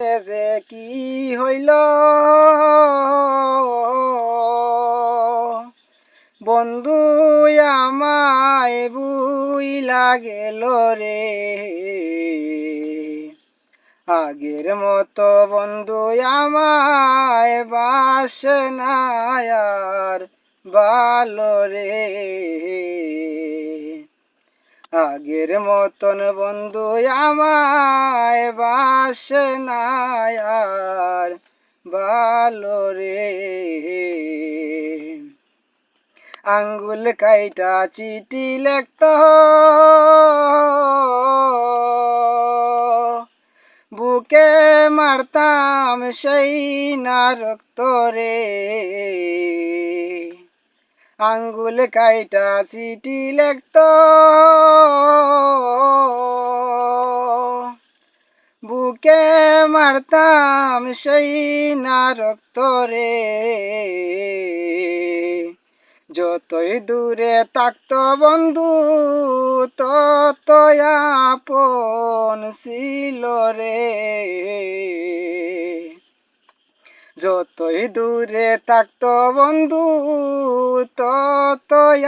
যে কি হইল? বন্ধু, আমায় বুইলা গেল রে। আগের মতো বন্ধু, আমায় বাসনায়ার ভালো রে। আগের মতন বন্ধু আমায় বাসে আর ভালো রে। আঙ্গুল কাইটা চিঠি লেখত। বুকে মারতাম সেই না রক্ত রে। আঙ্গুল কাইটা চিঠি লেখত। বুকে মারতাম সেই না রক্ত রে। যতই দূরে থাকত বন্ধু, ততই আপন ছিল রে। যতই দূরে থাকতো বন্ধু, ততই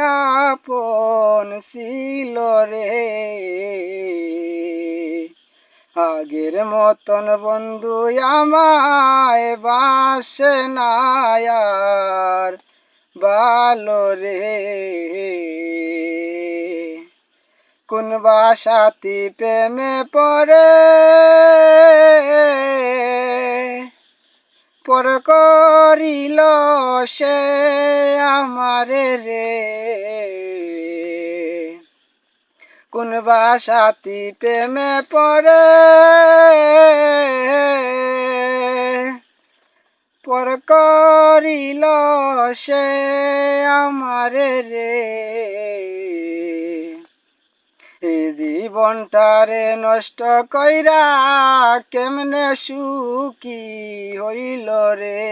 আপন ছিল রে। আগের মতন বন্ধু আমায় বাসে নায়ার ভালো রে। কোন বাসাতি প্রেমে পড়ে পর করিল সে আমার রে। কোন বাসাতি প্রেমে পরে পর করিল সে আমার রে। এই জীবনটারে নষ্ট কইরা কেমনে সুখী হইল রে?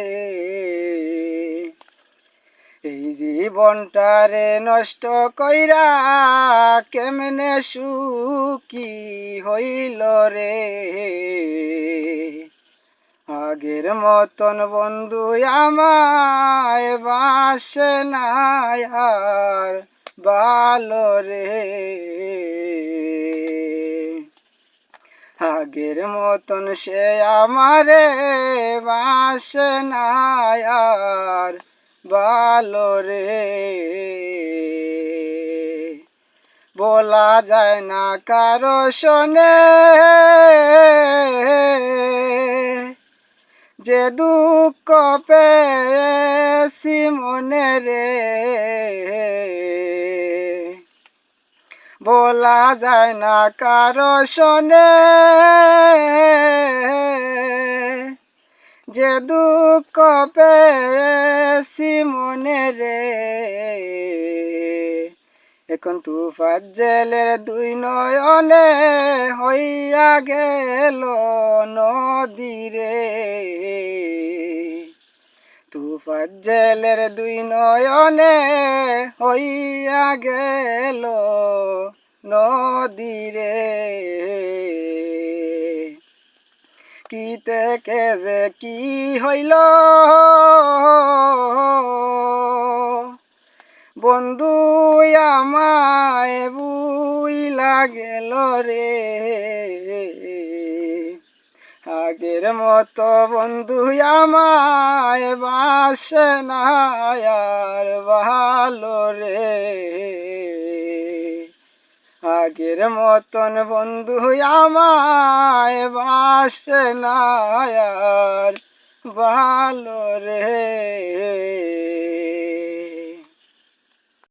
এই জীবনটারে নষ্ট কইরা কেমনে সুখী হইল রে? আগের মতন বন্ধু আমায় বাসে না বালরে আগের মতন সে আমারে বাসে আর ভালো রে। বলা যায় না কারও শোনে। যে দুঃখ পেয়েছি মনে রে। বলা যায় না কারও শোনে। যে দুঃখ পেয়েছি মনে রে। এখন তুফাত জেলের দুই নয়নে হইয়া গেল নদী রে। মুফাজ্জেলের দুই নয়নে হইয়া গেল নদীরে। কিতে কে যে কি হইল? বন্ধু, আমায় বুই লাগেল রে। আগের মতো বন্ধু আমায় বাসে না, আর ভালো রে। আগের মতন বন্ধু আমায় বাসে না, আর ভালো রে।